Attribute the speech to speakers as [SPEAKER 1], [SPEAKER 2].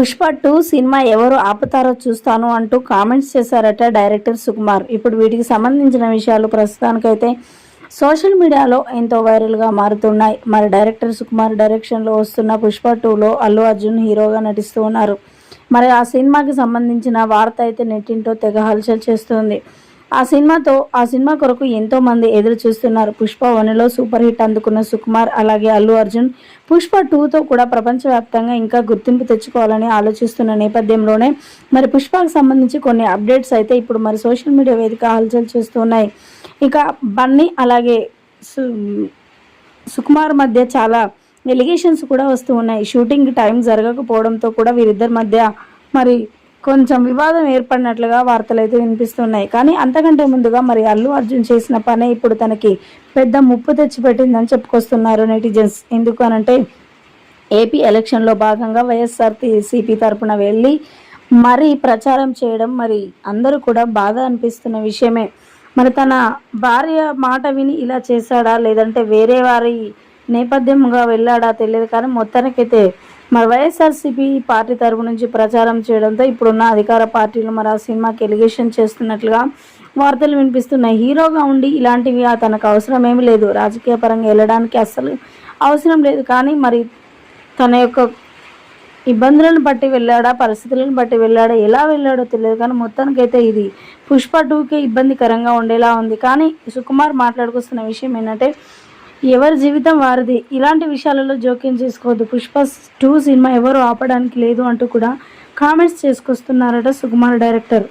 [SPEAKER 1] Pushpa two cinema ఎవరు ఆపుతారో చూస్తాను అంటూ కామెంట్స్ చేశారట డైరెక్టర్ సుకుమార్. ఇప్పుడు వీటికి సంబంధించిన విషయాలు ప్రస్తుతానికైతే సోషల్ మీడియాలో ఎంతో వైరల్గా మారుతున్నాయి. మరి డైరెక్టర్ సుకుమార్ డైరెక్షన్లో వస్తున్న పుష్ప టూలో అల్లు అర్జున్ హీరోగా నటిస్తూ ఉన్నారు. మరి ఆ సినిమాకి సంబంధించిన వార్త అయితే నెట్టింటో తెగ హల్చల్ చేస్తుంది. ఆ సినిమాతో ఆ సినిమా కొరకు ఎంతో మంది ఎదురు చూస్తున్నారు. పుష్ప వన్లో సూపర్ హిట్ అందుకున్న సుకుమార్ అలాగే అల్లు అర్జున్. పుష్ప టూతో కూడా ప్రపంచవ్యాప్తంగా ఇంకా గుర్తింపు తెచ్చుకోవాలని ఆలోచిస్తున్న నేపథ్యంలోనే మరి పుష్పకు సంబంధించి కొన్ని అప్డేట్స్ అయితే ఇప్పుడు మరి సోషల్ మీడియా వేదిక హల్చల్ చేస్తున్నాయి ఇక బన్నీ అలాగే సు సుకుమార్ మధ్య చాలా ఎలిగేషన్స్ కూడా వస్తూ ఉన్నాయి. షూటింగ్ టైం జరగకపోవడంతో కూడా వీరిద్దరి మధ్య మరి కొంచెం వివాదం ఏర్పడినట్లుగా వార్తలు అయితే వినిపిస్తున్నాయి. కానీ అంతకంటే ముందుగా మరి అల్లు అర్జున్ చేసిన పనే ఇప్పుడు తనకి పెద్ద ముప్పు తెచ్చిపెట్టిందని చెప్పుకొస్తున్నారు నెటిజన్స్. ఎందుకు అనంటే ఏపీ ఎలక్షన్లో భాగంగా వైఎస్ఆర్ సిపి తరపున వెళ్ళి మరి ప్రచారం చేయడం మరి అందరూ కూడా బాధ అనిపిస్తున్న విషయమే. మరి తన భార్య మాట విని ఇలా చేశాడా? లేదంటే వేరే వారి నేపథ్యంగా వెళ్ళాడా? తెలియదు. కానీ మొత్తానికైతే మరి వైఎస్ఆర్సీపీ పార్టీ తరపు నుంచి ప్రచారం చేయడంతో ఇప్పుడున్న అధికార పార్టీలు మరి ఆ సినిమాకి ఎలిగేషన్ చేస్తున్నట్లుగా వార్తలు వినిపిస్తున్నాయి. హీరోగా ఉండి ఇలాంటివి ఆ తనకు అవసరం ఏమీ లేదు. రాజకీయ పరంగా వెళ్ళడానికి అస్సలు అవసరం లేదు. కానీ మరి తన యొక్క ఇబ్బందులను బట్టి వెళ్ళాడా పరిస్థితులను బట్టి వెళ్ళాడా ఎలా వెళ్ళాడో తెలియదు. కానీ మొత్తానికైతే ఇది పుష్ప టూకే ఇబ్బందికరంగా ఉండేలా ఉంది. కానీ సుకుమార్ మాట్లాడుకొస్తున్న విషయం ఏంటంటే ఎవరి జీవితం వారిది. ఇలాంటి విషయాలలో జోక్యం చేసుకోవద్దు. పుష్ప టూ సినిమా ఎవరు ఆపడానికి లేదు అంటూ కూడా కామెంట్స్ చేసుకొస్తున్నారట సుకుమార్ డైరెక్టర్.